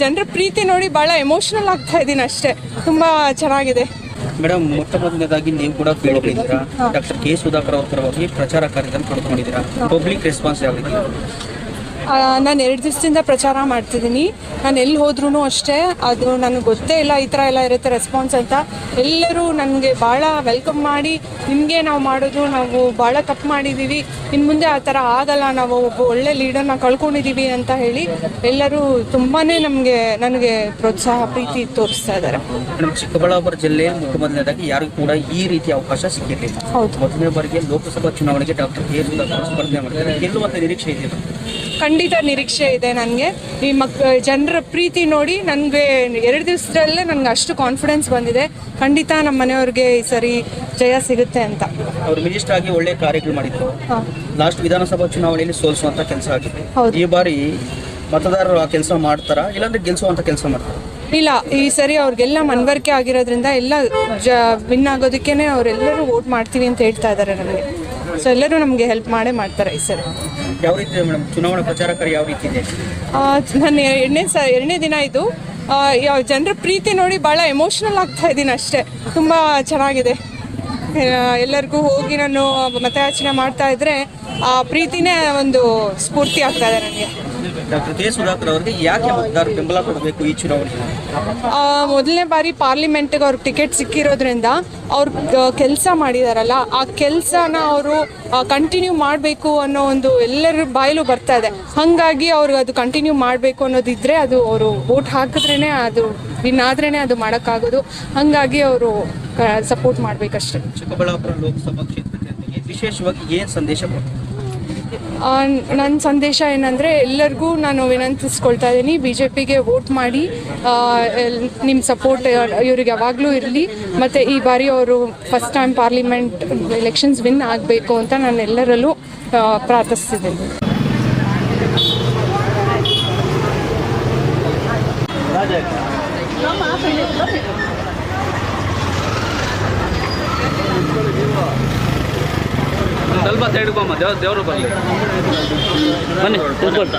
ಜನರ ಪ್ರೀತಿ ನೋಡಿ ಭಾಳ ಎಮೋಷನಲ್ ಆಗ್ತಾ ಇದ್ದೀನಿ ಅಷ್ಟೇ. ತುಂಬಾ ಚೆನ್ನಾಗಿದೆ. ಮೇಡಮ್ ಮೊಟ್ಟ ಮೊದಲನೇದಾಗಿ ನೀವು ಕೂಡ ಫೀಲ್ಡ್ ಡಾಕ್ಟರ್ ಕೆ ಸುಧಾಕರ್ ಅವ್ರ ಪರವಾಗಿ ಪ್ರಚಾರ ಕಾರ್ಯದಲ್ಲಿ ಪಡ್ಕೊಂಡಿದ್ದೀರಾ ಪಬ್ಲಿಕ್ ರೆಸ್ಪಾನ್ಸ್ ಯಾವ ರೀತಿ ನಾನು ಎರಡು ದಿವಸದಿಂದ ಪ್ರಚಾರ ಮಾಡ್ತಿದ್ದೀನಿ. ನಾನು ಎಲ್ಲಿ ಹೋದ್ರೂ ಅಷ್ಟೇ ಅದು ನನಗೆ ಗೊತ್ತೇ ಇಲ್ಲ ಈ ಥರ ಎಲ್ಲ ಇರುತ್ತೆ ರೆಸ್ಪಾನ್ಸ್ ಅಂತ. ಎಲ್ಲರೂ ನನಗೆ ಭಾಳ ವೆಲ್ಕಮ್ ಮಾಡಿ ನಿಮಗೆ ನಾವು ಮಾಡೋದು ನಾವು ಭಾಳ ತಪ್ಪು ಮಾಡಿದ್ದೀವಿ ಇನ್ನು ಮುಂದೆ ಆ ಥರ ಆಗಲ್ಲ ನಾವು ಒಬ್ಬ ಒಳ್ಳೆ ಲೀಡರ್ನ ಕಳ್ಕೊಂಡಿದ್ದೀವಿ ಅಂತ ಹೇಳಿ ಎಲ್ಲರೂ ತುಂಬಾ ನಮಗೆ ನನಗೆ ಪ್ರೋತ್ಸಾಹ ಪ್ರೀತಿ ತೋರಿಸ್ತಾ ಇದ್ದಾರೆ ಚಿಕ್ಕಬಳ್ಳಾಪುರ ಜಿಲ್ಲೆ ಮೊದಲನೇದಾಗಿ ಯಾರಿಗೂ ಕೂಡ ಈ ರೀತಿ ಅವಕಾಶ ಸಿಕ್ಕಿರಲಿಲ್ಲ ಹೌದು. ಮೊದಲನೇ ಬಾರಿಗೆ ಲೋಕಸಭಾ ಚುನಾವಣೆಗೆ ಡಾಕ್ಟರ್ ಕೆ. ಸ್ಪರ್ಧೆ ಮಾಡಿದ್ದಾರೆ. ಗೆಲ್ಲುವಂತ ನಿರೀಕ್ಷೆ ಇದೆ ಖಂಡಿತ ನಿರೀಕ್ಷೆ ಇದೆ ನನಗೆ. ಈ ಮಕ್ ಜನರ ಪ್ರೀತಿ ನೋಡಿ ನನಗೆ ಎರಡು ದಿವಸದಲ್ಲೇ ನನಗೆ ಅಷ್ಟು ಕಾನ್ಫಿಡೆನ್ಸ್ ಬಂದಿದೆ. ಖಂಡಿತ ನಮ್ಮ ಮನೆಯವ್ರಿಗೆ ಈ ಸರಿ ಜಯ ಸಿಗುತ್ತೆ ಅಂತ. ಅವರು ಮಿನಿಸ್ಟರ್ ಆಗಿ ಒಳ್ಳೆ ಕಾರ್ಯಗಳು ಮಾಡಿದ್ರು. ಲಾಸ್ಟ್ ವಿಧಾನಸಭಾ ಚುನಾವಣೆಯಲ್ಲಿ ಸೋಲಿಸುವಂತ ಕೆಲಸ ಆಗಿದೆ ಈ ಬಾರಿ ಮತದಾರರು ಆ ಕೆಲಸ ಮಾಡ್ತಾರಾ? ಇಲ್ಲಾಂದ್ರೆ ಗೆಲ್ಲಿಸುವಂತ ಕೆಲಸ ಮಾಡ್ತಾರ? ಇಲ್ಲ ಈ ಸರಿ ಅವ್ರಿಗೆಲ್ಲ ಮನವರಿಕೆ ಆಗಿರೋದ್ರಿಂದ ಎಲ್ಲ ಜ ವಿನ್ ಆಗೋದಕ್ಕೇನೆ ಅವರೆಲ್ಲರೂ ವೋಟ್ ಮಾಡ್ತೀವಿ ಅಂತ ಹೇಳ್ತಾ ಇದ್ದಾರೆ ನನಗೆ ಸೊ ಎಲ್ಲರೂ ನಮಗೆ ಹೆಲ್ಪ್ ಮಾಡೇ ಮಾಡ್ತಾರೆ ಈ ಸರಿ. ಯಾವ ರೀತಿ ಮೇಡಮ್? ಚುನಾವಣಾ ಯಾವ ರೀತಿ ಇದೆ? ನಾನು ಎರಡನೇ ಸ ಎರಡನೇ ದಿನ ಇದು. ಯಾವ ಜನರ ಪ್ರೀತಿ ನೋಡಿ ಭಾಳ ಎಮೋಷ್ನಲ್ ಆಗ್ತಾ ಇದ್ದೀನಿ ಅಷ್ಟೇ. ತುಂಬ ಚೆನ್ನಾಗಿದೆ. ಎಲ್ಲರಿಗೂ ಹೋಗಿ ನಾನು ಮತಯಾಚನೆ ಮಾಡ್ತಾ ಇದ್ರೆ ಆ ಪ್ರೀತಿನೇ ಒಂದು ಸ್ಫೂರ್ತಿ ಆಗ್ತಾ ಇದೆ ನನಗೆ. ಡಾಕ್ಟರ್ ಕೆ ಸುಧಾಕರ್ ಅವರಿಗೆ ಯಾಕೆ ಮತದಾರರು ಬೆಂಬಲ ಕೊಡಬೇಕು ಈ ಚುನಾವಣೆ ಮೊದಲನೇ ಬಾರಿ ಪಾರ್ಲಿಮೆಂಟ್ಗೆ ಅವ್ರಿಗೆ ಟಿಕೆಟ್ ಸಿಕ್ಕಿರೋದ್ರಿಂದ ಅವ್ರು ಕೆಲಸ ಮಾಡಿದಾರಲ್ಲ ಆ ಕೆಲಸನ ಅವರು ಕಂಟಿನ್ಯೂ ಮಾಡಬೇಕು ಅನ್ನೋ ಒಂದು ಎಲ್ಲರ ಬಾಯಲ್ಲೂ ಬರ್ತಾ ಇದೆ. ಹಾಗಾಗಿ ಅವ್ರಿಗೆ ಅದು ಕಂಟಿನ್ಯೂ ಮಾಡಬೇಕು ಅನ್ನೋದಿದ್ರೆ ಅದು ಅವರು ವೋಟ್ ಹಾಕಿದ್ರೇ ಅದು ವಿನ್ ಆದ್ರೇ ಅದು ಮಾಡೋಕ್ಕಾಗೋದು. ಹಾಗಾಗಿ ಅವರು ಸಪೋರ್ಟ್ ಮಾಡ್ಬೇಕಷ್ಟೇ. ಚಿಕ್ಕಬಳ್ಳಾಪುರ ಲೋಕಸಭಾ ಕ್ಷೇತ್ರ ಜನತೆಗೆ ವಿಶೇಷವಾಗಿ ಏನು ಸಂದೇಶ ಕೊಡ್ತೀರಾ? ನನ್ನ ಸಂದೇಶ ಏನಂದರೆ ಎಲ್ಲರಿಗೂ ನಾನು ವಿನಂತಿಸ್ಕೊಳ್ತಾ ಇದ್ದೀನಿ. ಬಿ ಜೆ ಪಿಗೆ ವೋಟ್ ಮಾಡಿ ನಿಮ್ಮ ಸಪೋರ್ಟ್ ಇವ್ರಿಗೆ ಯಾವಾಗಲೂ ಇರಲಿ. ಮತ್ತು ಈ ಬಾರಿ ಅವರು first time parliament elections win ಆಗಬೇಕು ಅಂತ ನಾನು ಎಲ್ಲರಲ್ಲೂ ಪ್ರಾರ್ಥಿಸ್ತಿದ್ದೀನಿ. ಸ್ವಲ್ಪ ತೆಡ್ಕೊಂಬ ದೇವ್ರ ದೇವರು ಬರಲಿ ಬನ್ನಿ ಕೂತ್ಕೊಳ್ತಾ